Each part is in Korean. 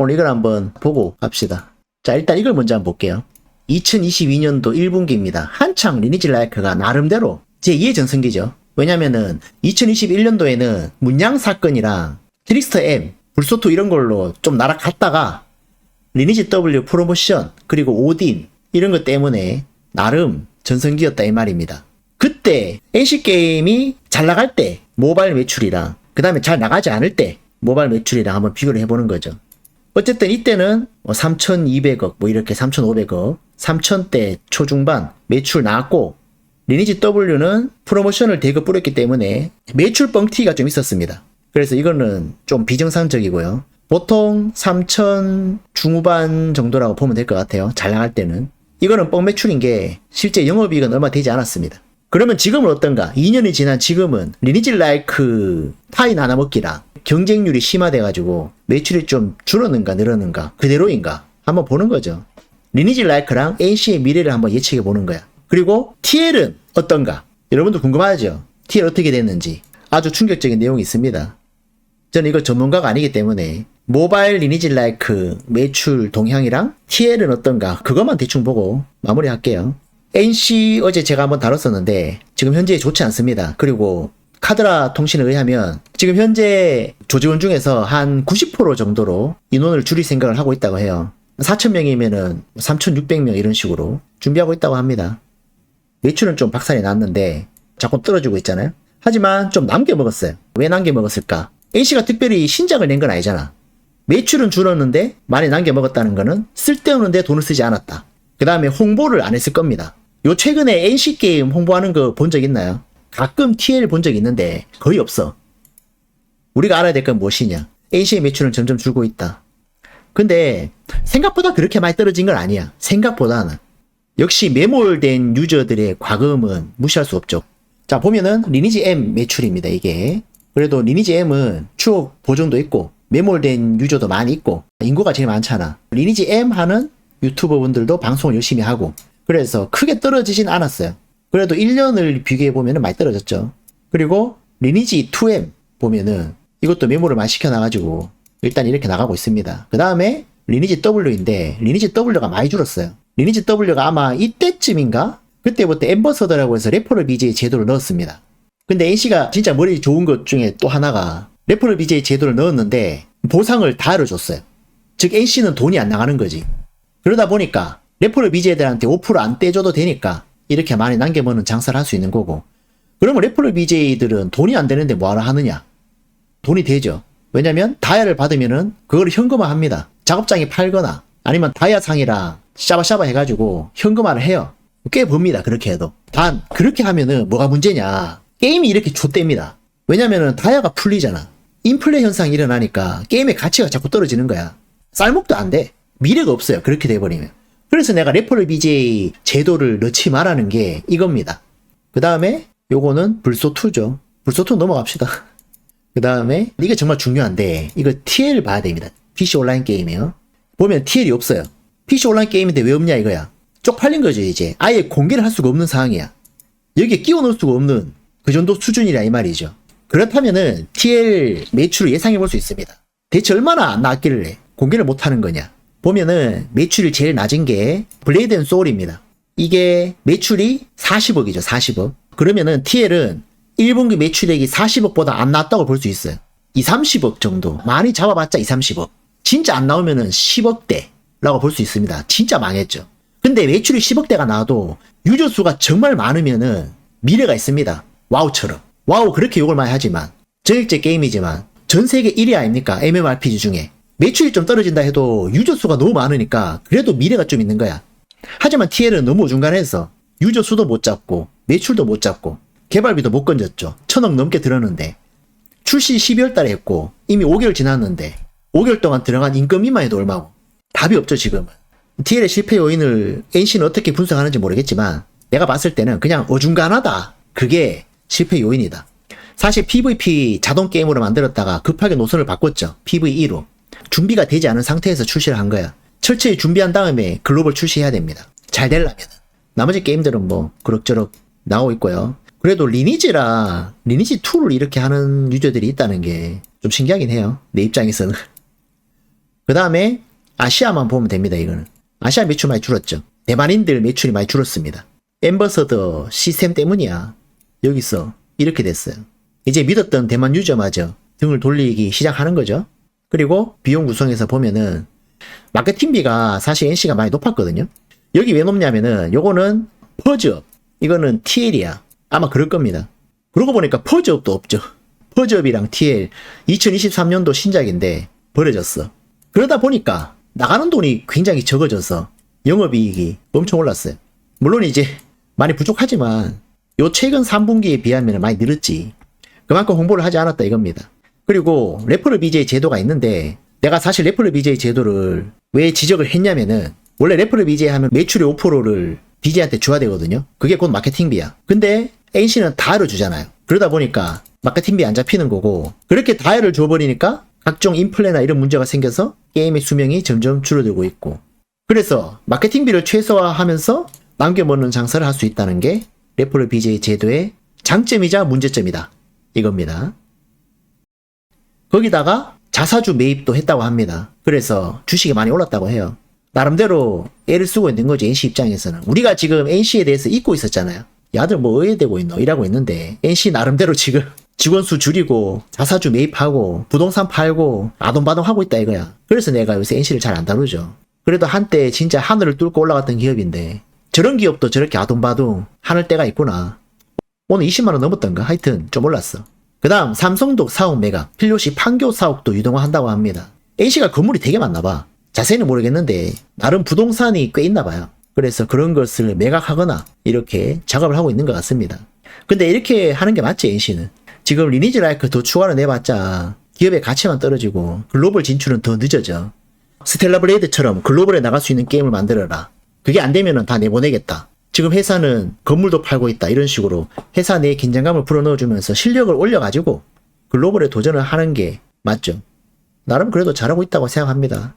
오늘 이걸 한번 보고 갑시다. 자, 일단 이걸 먼저 한번 볼게요. 2022년도 1분기입니다. 한창 리니지 라이크가 나름대로 제2의 전성기죠. 왜냐면은 2021년도에는 문양 사건이랑 트릭스터 M, 불소토 이런 걸로 좀 날아갔다가 리니지 W 프로모션 그리고 오딘 이런 것 때문에 나름 전성기였다 이 말입니다. 그때 NC 게임이 잘 나갈 때 모바일 매출이랑 그 다음에 잘 나가지 않을 때 모바일 매출이랑 한번 비교를 해보는 거죠. 어쨌든 이때는 3,200억 뭐 이렇게 3,500억 3,000대 초중반 매출 나왔고 리니지 W는 프로모션을 대거 뿌렸기 때문에 매출 뻥튀기가 좀 있었습니다. 그래서 이거는 좀 비정상적이고요. 보통 3천 중후반 정도라고 보면 될 것 같아요. 잘 나갈 때는. 이거는 뻥 매출인 게 실제 영업이익은 얼마 되지 않았습니다. 그러면 지금은 어떤가? 2년이 지난 지금은 리니지 라이크 파이 나눠 먹기랑 경쟁률이 심화돼가지고 매출이 좀 줄었는가 늘었는가 그대로인가 한번 보는 거죠. 리니지 라이크랑 NC의 미래를 한번 예측해 보는 거야. 그리고 TL은 어떤가? 여러분도 궁금하죠? TL 어떻게 됐는지 아주 충격적인 내용이 있습니다. 저는 이거 전문가가 아니기 때문에 모바일 리니지 라이크 매출 동향이랑 TL은 어떤가 그것만 대충 보고 마무리할게요. NC 어제 제가 한번 다뤘었는데 지금 현재 좋지 않습니다. 그리고 카드라 통신에 의하면 지금 현재 조직원 중에서 한 90% 정도로 인원을 줄일 생각을 하고 있다고 해요. 4,000명이면은 3,600명 이런 식으로 준비하고 있다고 합니다. 매출은 좀 박살이 났는데 자꾸 떨어지고 있잖아요. 하지만 좀 남겨 먹었어요. 왜 남겨 먹었을까? A씨가 특별히 신작을 낸 건 아니잖아. 매출은 줄었는데 많이 남겨 먹었다는 거는 쓸데없는데 돈을 쓰지 않았다. 그 다음에 홍보를 안 했을 겁니다. 요 최근에 NC 게임 홍보하는 거 본 적 있나요? 가끔 TL 본 적 있는데 거의 없어. 우리가 알아야 될 건 무엇이냐? NC의 매출은 점점 줄고 있다. 근데 생각보다 그렇게 많이 떨어진 건 아니야. 생각보다는. 역시 매몰된 유저들의 과금은 무시할 수 없죠. 자, 보면은 리니지 M 매출입니다, 이게. 그래도 리니지 M은 추억 보존도 있고, 매몰된 유저도 많이 있고, 인구가 제일 많잖아. 리니지 M 하는 유튜버 분들도 방송을 열심히 하고, 그래서 크게 떨어지진 않았어요. 그래도 1년을 비교해 보면 많이 떨어졌죠. 그리고 리니지 2M 보면은 이것도 메모를 많이 시켜 놔가지고 일단 이렇게 나가고 있습니다. 그 다음에 리니지 W인데 리니지 W가 많이 줄었어요. 리니지 W가 아마 이때쯤인가? 그때부터 엠버서더라고 해서 레퍼럴 BJ 제도를 넣었습니다. 근데 NC가 진짜 머리 좋은 것 중에 또 하나가 레퍼럴 BJ 제도를 넣었는데 보상을 다 알아줬어요. 즉 NC는 돈이 안 나가는 거지. 그러다 보니까 레퍼럴 BJ들한테 5%안 떼줘도 되니까 이렇게 많이 남겨먹는 장사를 할 수 있는 거고. 그러면 레퍼럴 BJ들은 돈이 안 되는데 뭐하러 하느냐? 돈이 되죠. 왜냐면 다이아를 받으면은 그걸 현금화 합니다. 작업장에 팔거나 아니면 다이아 상이랑 샤바샤바 해가지고 현금화를 해요. 꽤 봅니다 그렇게 해도. 단 그렇게 하면은 뭐가 문제냐? 게임이 이렇게 좆됩니다. 왜냐면은 다이아가 풀리잖아. 인플레 현상이 일어나니까 게임의 가치가 자꾸 떨어지는 거야. 쌀먹도 안돼 미래가 없어요 그렇게 돼버리면 그래서 내가 레퍼럴 BJ 제도를 넣지 말라는 게 이겁니다. 그 다음에 요거는 불소2죠. 불소2 넘어갑시다. 그 다음에 이게 정말 중요한데 이거 TL 봐야 됩니다. PC 온라인 게임이에요. 보면 TL이 없어요. PC 온라인 게임인데 왜 없냐 이거야. 쪽팔린 거죠 이제. 아예 공개를 할 수가 없는 상황이야. 여기에 끼워 넣을 수가 없는 그 정도 수준이라 이 말이죠. 그렇다면은 TL 매출을 예상해 볼 수 있습니다. 대체 얼마나 낮길래 공개를 못 하는 거냐. 보면은 매출이 제일 낮은 게 블레이드 앤 소울입니다. 이게 매출이 40억이죠, 40억. 그러면은 TL은 1분기 매출액이 40억보다 안 나왔다고 볼 수 있어요. 2, 30억 정도. 많이 잡아봤자 2, 30억. 진짜 안 나오면은 10억대라고 볼 수 있습니다. 진짜 망했죠. 근데 매출이 10억대가 나와도 유저 수가 정말 많으면은 미래가 있습니다. 와우처럼. 와우 그렇게 욕을 많이 하지만 저일제 게임이지만 전 세계 1위 아닙니까? MMORPG 중에. 매출이 좀 떨어진다 해도 유저 수가 너무 많으니까 그래도 미래가 좀 있는 거야. 하지만 TL은 너무 어중간해서 유저 수도 못 잡고 매출도 못 잡고 개발비도 못 건졌죠. 천억 넘게 들었는데 출시 12월 달에 했고 이미 5개월 지났는데 5개월 동안 들어간 인건비만 해도 얼마고 답이 없죠 지금은. TL의 실패 요인을 NC는 어떻게 분석하는지 모르겠지만 내가 봤을 때는 그냥 어중간하다. 그게 실패 요인이다. 사실 PVP 자동 게임으로 만들었다가 급하게 노선을 바꿨죠. PVE로. 준비가 되지 않은 상태에서 출시를 한 거야. 철저히 준비한 다음에 글로벌 출시해야 됩니다. 잘 되려면. 나머지 게임들은 뭐 그럭저럭 나오고 있고요. 그래도 리니지라 리니지 2를 이렇게 하는 유저들이 있다는 게 좀 신기하긴 해요. 내 입장에서는. 그 다음에 아시아만 보면 됩니다, 이거는. 아시아 매출 많이 줄었죠. 대만인들 매출이 많이 줄었습니다. 엠버서더 시스템 때문이야. 여기서 이렇게 됐어요. 이제 믿었던 대만 유저마저 등을 돌리기 시작하는 거죠. 그리고 비용 구성에서 보면은 마케팅비가 사실 NC가 많이 높았거든요. 여기 왜 높냐면은 요거는 퍼즈업, 이거는 TL이야. 아마 그럴 겁니다. 그러고 보니까 퍼즈업도 없죠. 퍼즈업이랑 TL 2023년도 신작인데 버려졌어. 그러다 보니까 나가는 돈이 굉장히 적어져서 영업이익이 엄청 올랐어요. 물론 이제 많이 부족하지만 요 최근 3분기에 비하면 많이 늘었지. 그만큼 홍보를 하지 않았다 이겁니다. 그리고 레퍼럴 BJ 제도가 있는데 내가 사실 레퍼럴 BJ 제도를 왜 지적을 했냐면은 원래 레퍼럴 BJ 하면 매출의 5%를 BJ한테 줘야 되거든요. 그게 곧 마케팅비야. 근데 NC는 다를 주잖아요. 그러다 보니까 마케팅비 안 잡히는 거고 그렇게 다이를 줘버리니까 각종 인플레나 이런 문제가 생겨서 게임의 수명이 점점 줄어들고 있고 그래서 마케팅비를 최소화하면서 남겨먹는 장사를 할 수 있다는 게 레퍼럴 BJ 제도의 장점이자 문제점이다. 이겁니다. 거기다가 자사주 매입도 했다고 합니다. 그래서 주식이 많이 올랐다고 해요. 나름대로 애를 쓰고 있는 거죠, NC 입장에서는. 우리가 지금 NC에 대해서 잊고 있었잖아요. 야들 뭐 의외되고 있노? 이라고 있는데, NC 나름대로 지금 직원 수 줄이고, 자사주 매입하고, 부동산 팔고, 아동바동 하고 있다 이거야. 그래서 내가 요새 NC를 잘 안 다루죠. 그래도 한때 진짜 하늘을 뚫고 올라갔던 기업인데, 저런 기업도 저렇게 아동바동 하늘 때가 있구나. 오늘 20만원 넘었던가? 하여튼 좀 올랐어. 그 다음 삼성도 사옥 매각, 필요시 판교 사옥도 유동화한다고 합니다. NC가 건물이 되게 많나 봐. 자세히는 모르겠는데 나름 부동산이 꽤 있나 봐요. 그래서 그런 것을 매각하거나 이렇게 작업을 하고 있는 것 같습니다. 근데 이렇게 하는 게 맞지 NC는. 지금 리니지 라이크 더 추가로 내봤자 기업의 가치만 떨어지고 글로벌 진출은 더 늦어져. 스텔라 블레이드처럼 글로벌에 나갈 수 있는 게임을 만들어라. 그게 안 되면은 다 내보내겠다. 지금 회사는 건물도 팔고 있다. 이런 식으로 회사 내에 긴장감을 불어넣어주면서 실력을 올려가지고 글로벌에 도전을 하는 게 맞죠. 나름 그래도 잘하고 있다고 생각합니다.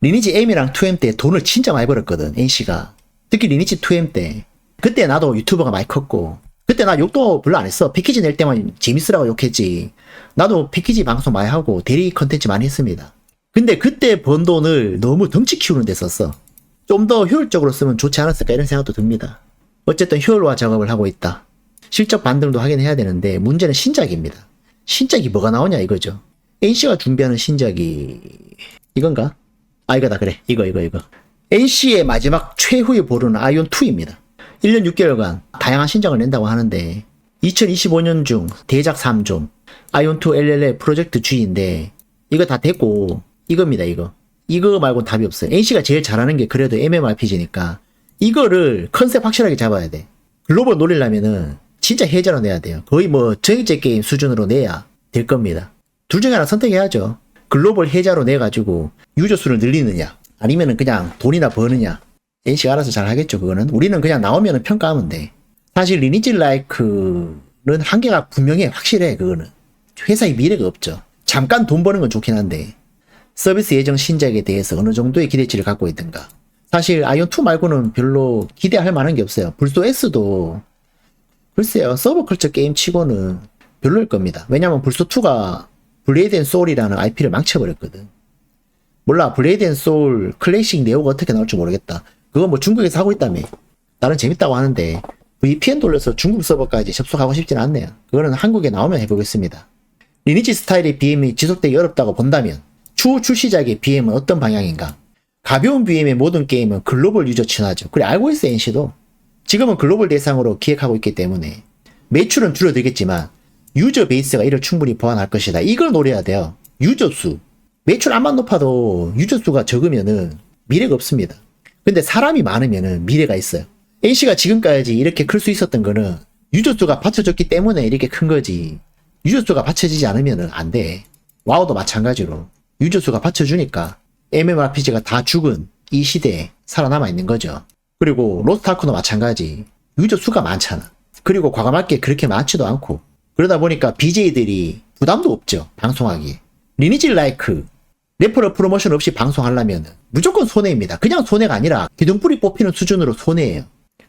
리니지 M이랑 2M 때 돈을 진짜 많이 벌었거든, NC가. 특히 리니지 2M 때. 그때 나도 유튜버가 많이 컸고, 그때 나 욕도 별로 안 했어. 패키지 낼 때만 재밌으라고 욕했지. 나도 패키지 방송 많이 하고, 대리 컨텐츠 많이 했습니다. 근데 그때 번 돈을 너무 덩치 키우는 데 썼어. 좀 더 효율적으로 쓰면 좋지 않았을까 이런 생각도 듭니다. 어쨌든 효율화 작업을 하고 있다. 실적 반등도 하긴 해야 되는데, 문제는 신작입니다. 신작이 뭐가 나오냐 이거죠. NC가 준비하는 신작이, 이건가? 아 이거다 그래 이거 이거 이거 NC의 마지막 최후의 보루는 아이온2입니다 1년 6개월간 다양한 신작을 낸다고 하는데 2025년 중 대작 3종 아이온2 LLL 프로젝트 G인데 이거 다 됐고 이겁니다 이거 이거 말고 답이 없어요. NC가 제일 잘하는 게 그래도 MMORPG니까 이거를 컨셉 확실하게 잡아야 돼. 글로벌 노리려면은 진짜 해자로 내야 돼요. 거의 뭐 정액제 게임 수준으로 내야 될 겁니다. 둘 중에 하나 선택해야죠. 글로벌 해자로 내가지고 유저 수를 늘리느냐 아니면은 그냥 돈이나 버느냐. NC가 알아서 잘 하겠죠 그거는. 우리는 그냥 나오면은 평가하면 돼. 사실 리니지 라이크는 한계가 분명해 확실해 그거는. 회사의 미래가 없죠. 잠깐 돈 버는 건 좋긴 한데 서비스 예정 신작에 대해서 어느 정도의 기대치를 갖고 있든가 사실 아이온2 말고는 별로 기대할 만한 게 없어요 불소 S도 글쎄요 서브컬처 게임 치고는 별로일 겁니다 왜냐면 불소2가 블레이드 앤 소울이라는 IP를 망쳐버렸거든. 몰라, 블레이드 앤 소울 클래식 네오가 어떻게 나올지 모르겠다. 그거 뭐 중국에서 하고 있다며. 나는 재밌다고 하는데, VPN 돌려서 중국 서버까지 접속하고 싶진 않네요. 그거는 한국에 나오면 해보겠습니다. 리니지 스타일의 BM이 지속되기 어렵다고 본다면, 추후 출시작의 BM은 어떤 방향인가? 가벼운 BM의 모든 게임은 글로벌 유저 친화죠. 그래, 알고 있어, NC도. 지금은 글로벌 대상으로 기획하고 있기 때문에, 매출은 줄어들겠지만, 유저 베이스가 이를 충분히 보완할 것이다. 이걸 노려야 돼요. 유저 수. 매출 안만 높아도 유저 수가 적으면은 미래가 없습니다. 근데 사람이 많으면은 미래가 있어요. NC가 지금까지 이렇게 클 수 있었던 거는 유저 수가 받쳐졌기 때문에 이렇게 큰 거지. 유저 수가 받쳐지지 않으면은 안 돼. 와우도 마찬가지로. 유저 수가 받쳐주니까 MMORPG가 다 죽은 이 시대에 살아남아 있는 거죠. 그리고 로스트아크도 마찬가지. 유저 수가 많잖아. 그리고 과감할 게 그렇게 많지도 않고 그러다 보니까 BJ들이 부담도 없죠. 방송하기에. 리니지 라이크 레퍼럴 프로모션 없이 방송하려면 무조건 손해입니다. 그냥 손해가 아니라 기둥뿌리 뽑히는 수준으로 손해예요.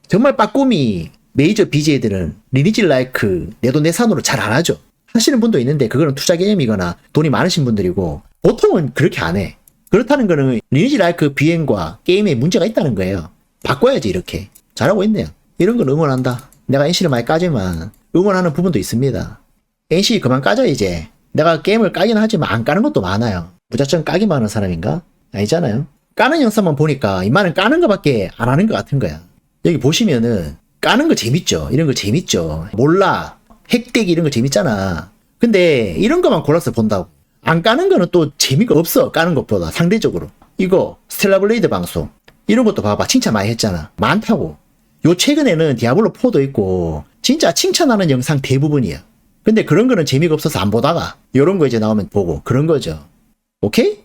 정말 빠꾸미 메이저 BJ들은 리니지 라이크 내돈내산으로 잘 안 하죠. 하시는 분도 있는데 그거는 투자 개념이거나 돈이 많으신 분들이고 보통은 그렇게 안 해. 그렇다는 거는 리니지 라이크 비행과 게임에 문제가 있다는 거예요. 바꿔야지 이렇게. 잘하고 있네요. 이런 걸 응원한다. 내가 NC를 많이 까지만 응원하는 부분도 있습니다. NC 그만 까져 이제. 내가 게임을 까긴 하지만 안 까는 것도 많아요. 무작정 까기만 하는 사람인가? 아니잖아요. 까는 영상만 보니까 이만은 까는 것밖에 안 하는 것 같은 거야. 여기 보시면은 까는 거 재밌죠. 이런 거 재밌죠. 몰라. 핵대기 이런 거 재밌잖아. 근데 이런 것만 골라서 본다고. 안 까는 거는 또 재미가 없어. 까는 것보다 상대적으로. 이거 스텔라블레이드 방송. 이런 것도 봐봐. 칭찬 많이 했잖아. 많다고. 요 최근에는 디아블로 4도 있고 진짜 칭찬하는 영상 대부분이야. 근데 그런 거는 재미가 없어서 안 보다가 요런 거 이제 나오면 보고 그런 거죠. 오케이?